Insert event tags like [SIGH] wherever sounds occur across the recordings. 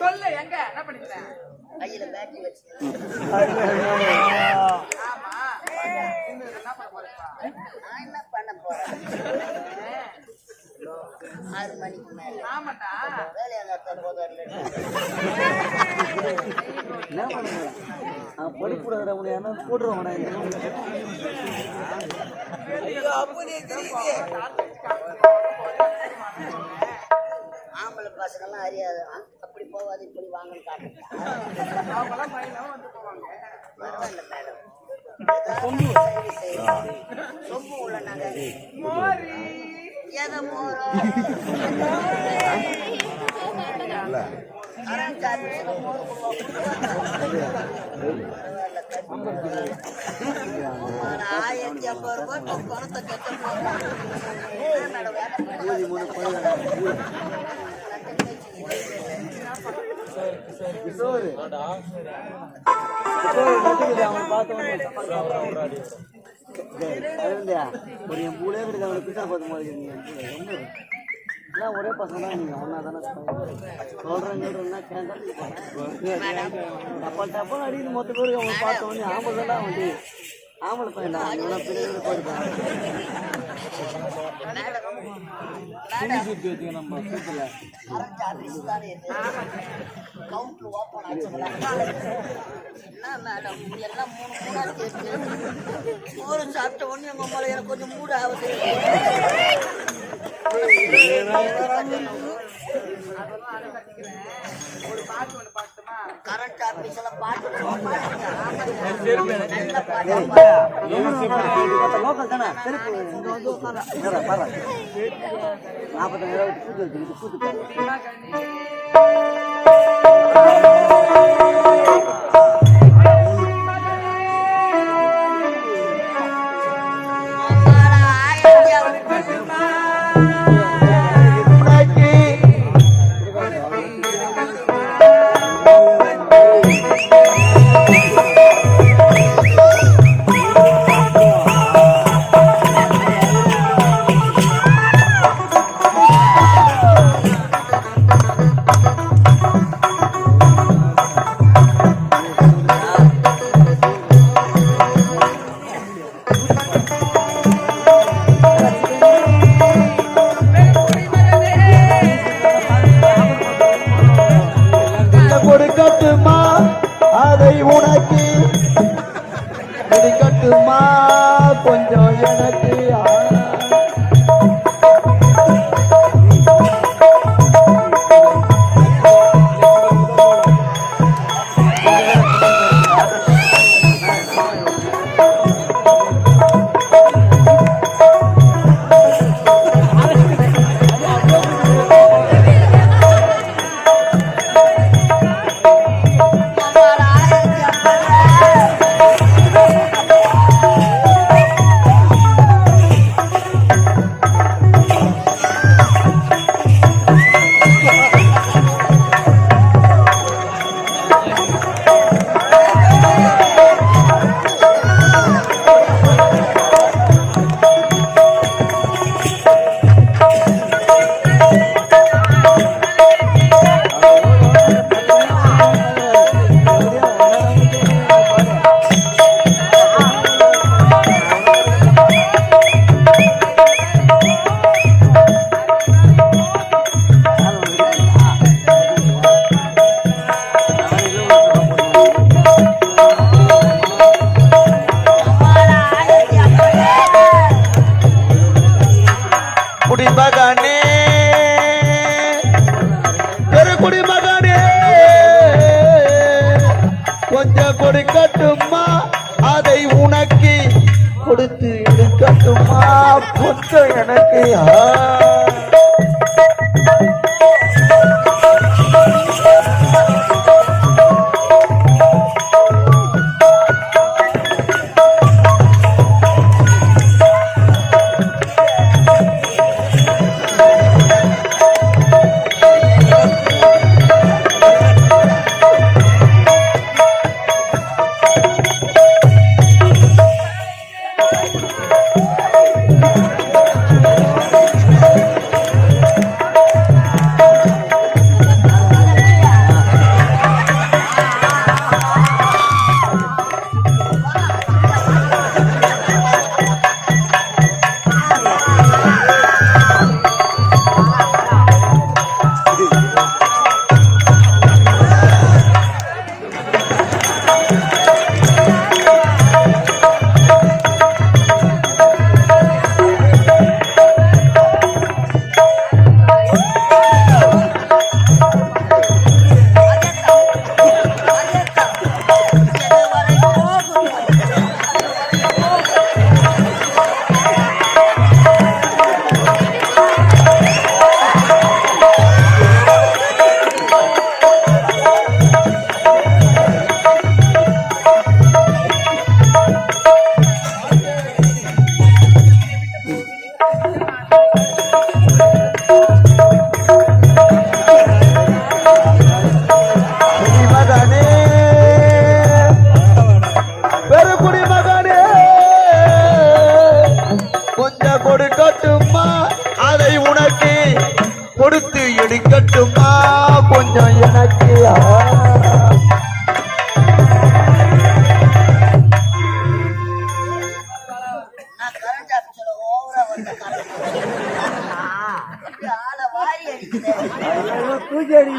சொல்லு எங்க? என்ன பண்ணிக்கிறேன் கையில பேட்டரி வச்சு. ஆமா என்ன பண்ண போறேப்பா நான் என்ன பண்ண போறேன்? ஆறு மணிக்கு மேல. ஆமாட்டா வேலையாக போதும் என்ன பண்ணுங்க நான் படிக்கூடாது உன்னை என்ன போட்டுருவாங்கடா ஆம்பளை பசங்கெல்லாம் அறியாது. அப்படி போவாது இப்படி வாங்கன்னு காட்டுங்க பரவாயில்ல மேடம். சொம்பு உள்ள நாங்க மோரி. எதை மோர்? ஆயிரத்தி ஐம்பது ரூபாய் பணத்தை கட்ட போறோம். மேடம் ஒரு என் பூலே கிடையாது அவனை பிசா பார்த்து மாதிரி எல்லாம் ஒரே பசங்க தான் நீங்க ஒன்னா தானே சொல்றேன் சொல்றேன்னா கேட்க டப்பல் மொத்த பேருக்கு ஆம்பளை தான் வண்டி ஆம்பளை இவனா போயிருக்கான் மேடம் சுற்றி வச்சுக்க நம்ம சேர்த்து சோறு சாப்பிட்ட உடனே உங்க மேல எனக்கு கொஞ்சம் மூடு ஆகுது ஒரு பாட்டு கரண்ட் ஆபீஸ்ல பாட்டு. லோக்கல் தானே கூத்து கூத்து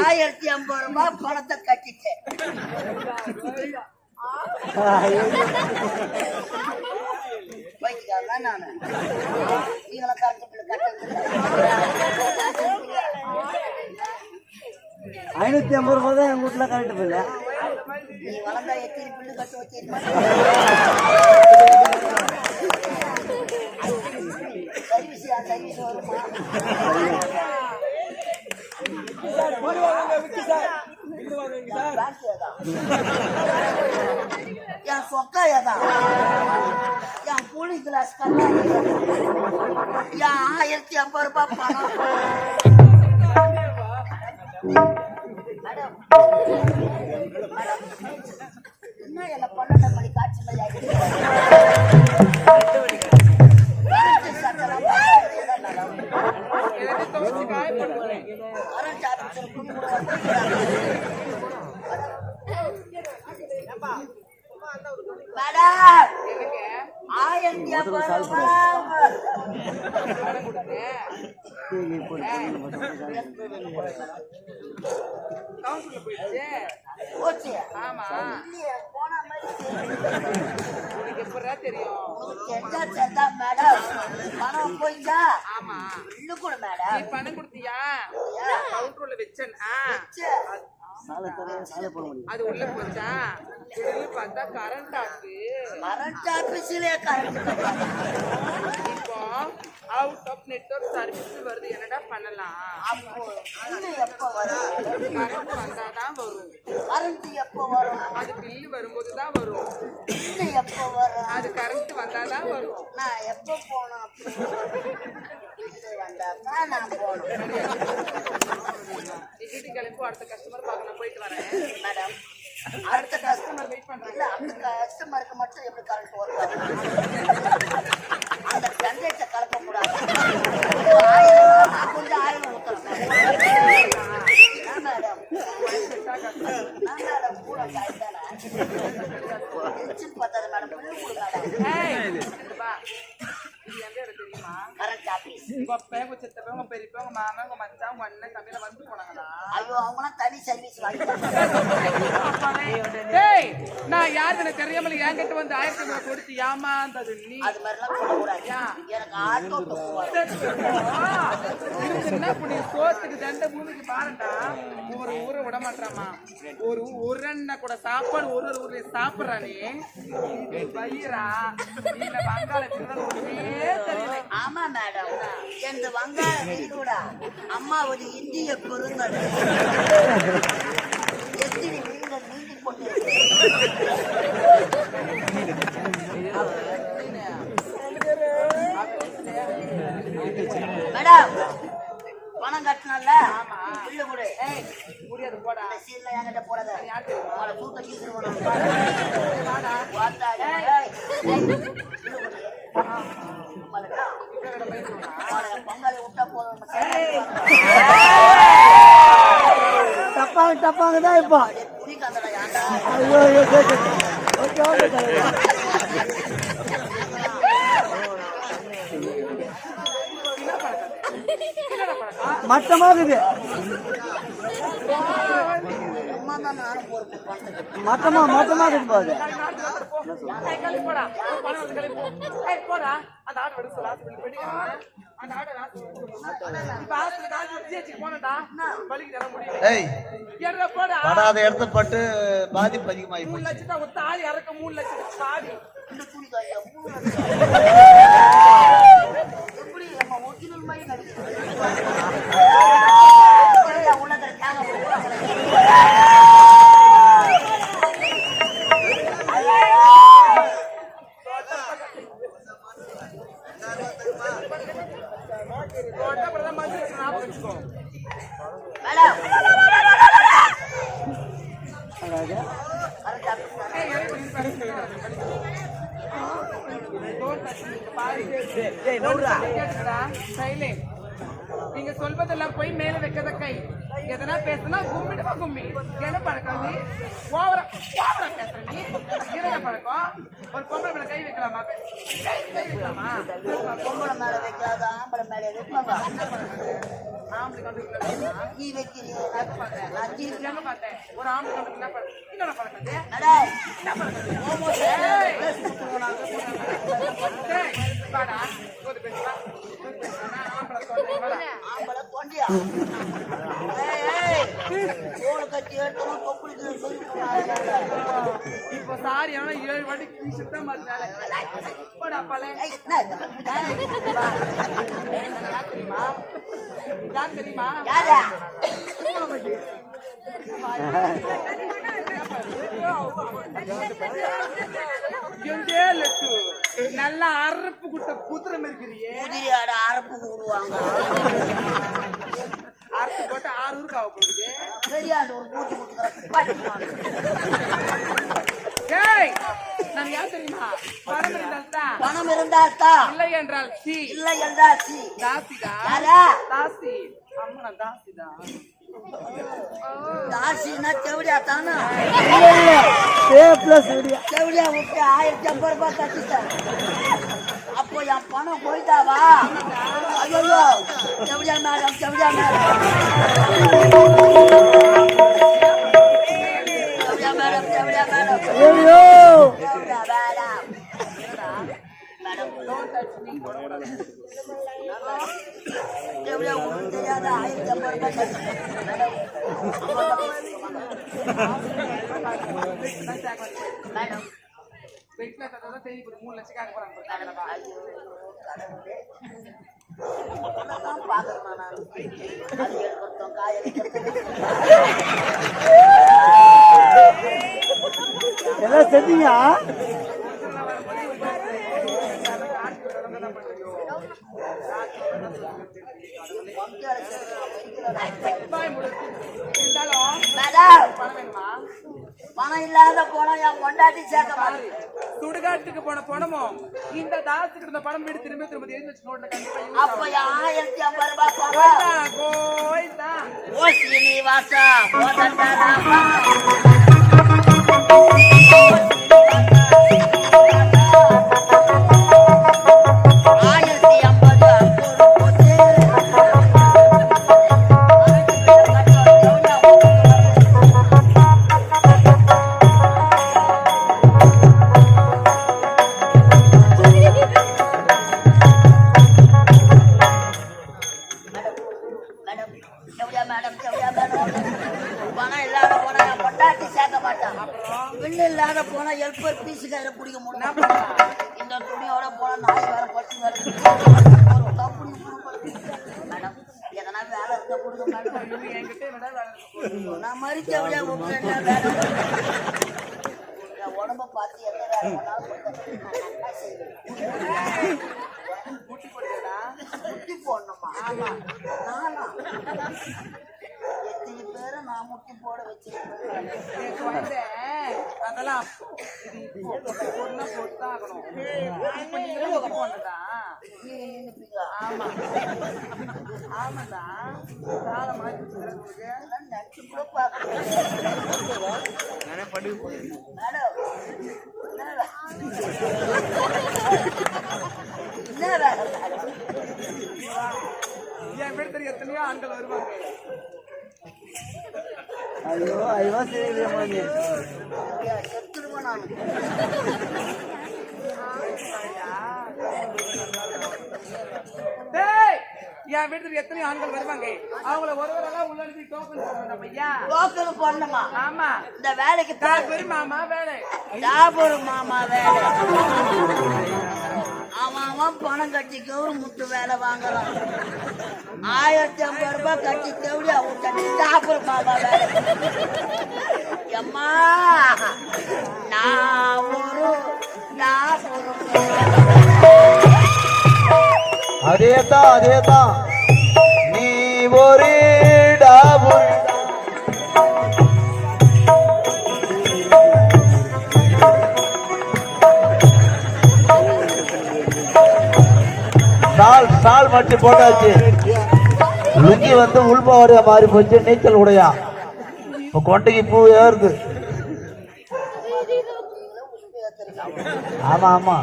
ஆயிரத்தி ஐம்பது ரூபாய் பணத்தை கட்டிட்டேன். போய்க்காதான் நானு. நீங்களும் கரண்ட் பில்லு கட்டுறது ஐநூத்தி ஐம்பது ரூபாய் தான் எங்க வீட்டுல கரெக்ட் பில்ல. நீ வளர்ந்தா எத்தனை பில்லு கட்டு வச்சிருக்க சர்வீஸ் சர்வீஸ் வருமா பேங்க் சார் என் சொக்கா ஏதா என் புளி கிளாஸ் கண்ணாடி என் ஆயிரத்தி ஐம்பது ரூபாய் பணம் மேடம் மேடம் என்ன என்ன பன்னெண்டு மணி காட்சி எல்லாத்தையும் மேடம் என்னங்க? ஆயிரத்தி ஐம்பது ரூபாய் பணம். போச்சு. ஆமா. மேடம். இல்லு கூட நீ மேடம் பணம் கொடுத்தியா? கவுண்டர்ல வச்சேன்னா அது உள்ள போச்சா? பார்த்தா கரண்ட் ஆகுது கரண்ட் ஆபீஸ்லயே கரண்ட் இப்போ அவுட் ஆஃப் நெட்வொர்க் சர்வீஸ் வருது. என்னடா பண்ணலாம்? அப்போ எப்போ வரும்? கரண்ட் வந்தாதான் வரும். கரண்ட் எப்போ வரும்? அது பில்லு வரும்போது தான் வரும் எப்போ வரும்? அது கரண்ட் வந்தாதான் வரும். நான் எப்போ இது வந்தாக்கா நான் போகணும். வீட்டுக்கு கிளம்பி அடுத்த கஸ்டமர் பார்க்க நான் போயிட்டு வரேன். மேடம் [LAUGHS] அடுத்த கஸ்டமர் வெயிட் இல்ல அந்த கஸ்டமருக்கு மட்டும் எப்படி கரண்ட் வரும் அந்த ஜென்ரேட்டர் கலப்ப கூடாது. கொஞ்சம் ஆயிரம் மேடம் மேடம் கூட தானே? [LAUGHS] மேடம் உங்க அப்பா உங்க சித்தப்பா உங்க பெரியப்பா உங்க மாமா உங்க மச்சான் உங்க அண்ணன் தம்பியில வந்து போனாங்களா? ஐயோ அவங்களாம் தனி சர்வீஸ் வாங்கி [LAUGHS] டேய் நான் யாருக்கு எனக்கு தெரியாமல என்கிட்ட வந்து ஆயிரத்தி ஐநூறு கொடுத்து ஏமாந்தது நீ? அது மாதிரிலாம் எனக்கு ஆட்டோ இப்ப நீ சோத்துக்கு தண்ட பூமிக்கு பாருடா. ஒரு ஊரை விட மாட்டாமா ஒரு ஒரு அண்ணன் கூட சாப்பாடு ஒரு ஒரு ஊர்ல சாப்பிடுறா நீ. இது பயிரா? இல்ல வங்காள தெரியல. ஆமா மேடம் எந்த வங்காள வீடோட? அம்மா ஒரு இந்திய பெருங்கடல் எத்தனை வீடு நீந்தி கொண்டு மேடம் பணம் கட்டணும்ல? பில்லு கொடு. ஏய் முடியாது போடா அந்த சீல்ல என்கிட்ட போடாத. அவளை தூக்க கீசிருவான் வாடா. தப்பாங்க தப்பாங்க தான் இப்போ. ஐயோ ஓகே ஓகே மட்டமாக இருக்குது. மட்டமா மட்டமாகுது பாது ஏய், கிளம்பி போடா. பணம் வந்து கிளம்பி போ. ஏய், போடா. அந்த ஆட்டோ எடுத்து சொல்லு, ஆட்டோ பிடி, பிடி. அந்த ஆட்டோ நான் இப்ப ஆஸ்பத்திரி காசு வச்சு வச்சு போனடா. வலிக்கு தர முடியல. ஏய் ஏறுடா, போடா. படாத இடத்துல பட்டு பாதிப்பு அதிகமாகி மூணு ஒரு தாலி இறக்க மூணு லட்சம். [LAUGHS] เหล็ก நீங்க சொல்வதெல்லாம் போய் மேல வைக்காத கை. எதனா பேசுனா கும்மிடுமா கும்மி. என்ன பழக்கம் நீ? ஓவரா ஓவரா பேசுற நீ? பழக்கம். ஒரு பொம்பளை மேல கை வைக்கலாமா? கை வைக்கலாமா? பொம்பளை மேல வைக்காத ஆம்பளை மேல ஆம்பளை? நீ வைக்கிறீங்க? பார்த்தேன்? ஒரு ஆம்பளை கண்டு என்ன பழக்கம்? என்ன பழக்கம் என்ன ஆம்பளை. ஆம்பளை. தொண்டியா ஏய் ஏய். தோல் கட்டி எடுத்தோம் கொப்புளிக்கு இப்போ சாரி ஆனா ஏழு வாட்டி கீழ்ச்சிட்டு தான் மாத்தினால போடா பல ஏய் என்ன இது? வா. யார் தெரியுமா? யார் தெரியுமா? யாரா? எங்கே லட்டு? நல்லா அரப்பு குட்ட குதிரம் இருக்கிறியே குதிரையாட அரப்பு விடுவாங்க அரப்பு போட்டு ஆறு ஊருக்கு ஆக போகுது சரியாண்டு ஒரு ஏய் நான் யார் தெரியுமா? பணம் இருந்தால் தான் பணம் இருந்தால் தான் இல்லை என்றால் சி. இல்லை என்றால் சி யாரா? தாசி. நான் தாசிடா தாசின்னா செவடியா தானே ஏ பிளஸ் வீடியோ செவடியா விட்டு ஆயிரத்தி ஐம்பது ரூபாய் கட்டிட்டேன் அப்போ என் பணம் போயிட்டாவா ஐயோ செவடியா மேடம் செவடியா மேடம் செவடியா மேடம் செவடியா மேடம் ஐயோ செவடியா மேடம் மேடம் செவடியா உங்களுக்கு தெரியாத ஆயிரத்தி ஐம்பது ரூபாய் கட்டிட்டேன் மேடம் மேடம் பெட்ல தந்தா தேடி போட்டு மூணு லட்சம் கேட்க போறாங்க நான் அது காய் எல்லாம் செஞ்சீங்க பாய் முடுக்கு இருந்தாலும் மேடம் பணம் பணம் இல்லாத போனா என் பொண்டாட்டி சேர்க்க சுடுகாட்டுக்கு போன பணமும் இந்த தாசுக்கு இருந்த பணம் வீடு திரும்ப திரும்ப தெரிஞ்சு வச்சு நோட்ல கண்டிப்பா அப்ப ஆயிரத்தி ஐம்பது ரூபாய் பணம் கோயில்தா. ஓ ஸ்ரீனிவாசா எத்தனை பேரை நான் முட்டி போட வச்சிருக்கேன். குழந்தை, அதெல்லாம் பொண்ணா போட்டுதான் ஆகணும். நின்னுப்பீங்களா ஆமா. ஆமாடா காலை நினைச்சு கூட பார்க்கணும் என் வீடு தெரியும் எத்தனையோ ஆண்கள் வருவாங்க. ஐயோ ஐயோ சரி நான் என் வீட்டுக்கு எத்தனையோ ஆண்கள் வருவாங்க. அவங்கள ஒருவரெல்லாம் உள்ள அனுப்பி டோக்கன் போடணும் ஐயா டோக்கன் போடணுமா? ஆமா. இந்த வேலைக்கு நான் பெரு மாமா வேலை. டாபூர் மாமா வேலை. அவன் பணம் கட்டி கவுரு முட்டு வேலை வாங்கலாம். ஆயிரத்தி ஐம்பது ரூபாய் கட்டி கௌரி அவன் கட்டி டாபூர் பாபா வேலை எம்மா நான் ஒரு நான் அதே தான் அதே தான் நீ ஒரு ஸ்டால் ஸ்டால் மட்டும் போட்டாச்சு. லுங்கி வந்து உள்பாவடியா மாறி போச்சு நீச்சல் உடையா. இப்போ கொண்டைக்கு பூ ஏறுது ஆமா ஆமா.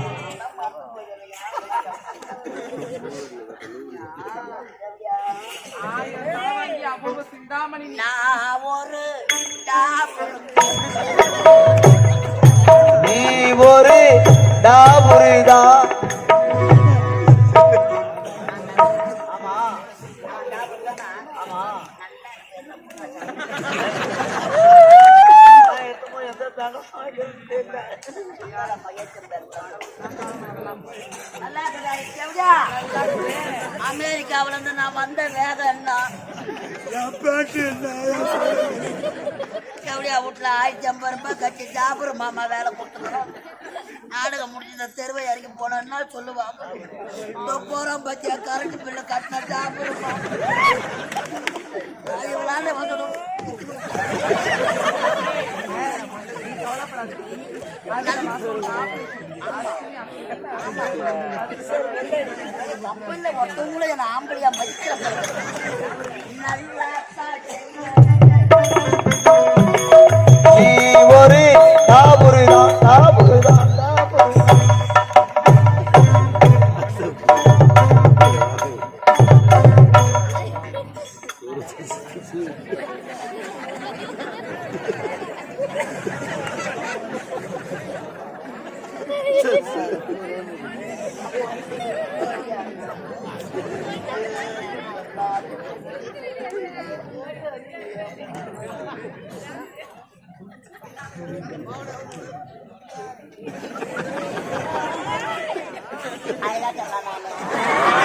நீ. ஒரு டாபுள் நீ அமெரிக்காவுல இருந்து நான் வந்த வேகம் என்ன? எப்படியா வீட்டுல ஆயிரத்தி ஐம்பது ரூபாய் கட்டி ஜாபுரு மாமா வேலை கொடுத்துருக்கோம் நாடகம் முடிஞ்சு தெருவை இறங்கி போனேன்னா சொல்லுவாங்க இதோ போறோம் பத்தியா கரண்ட் பில்லு கட்டின ஜாபுரு இவளால வந்து தப்பு இல்லை ஆம்பளையா மதிக்கிற ஒரு தாபுரிதான் தாபுரிதான் அழகா சொல்லலாம்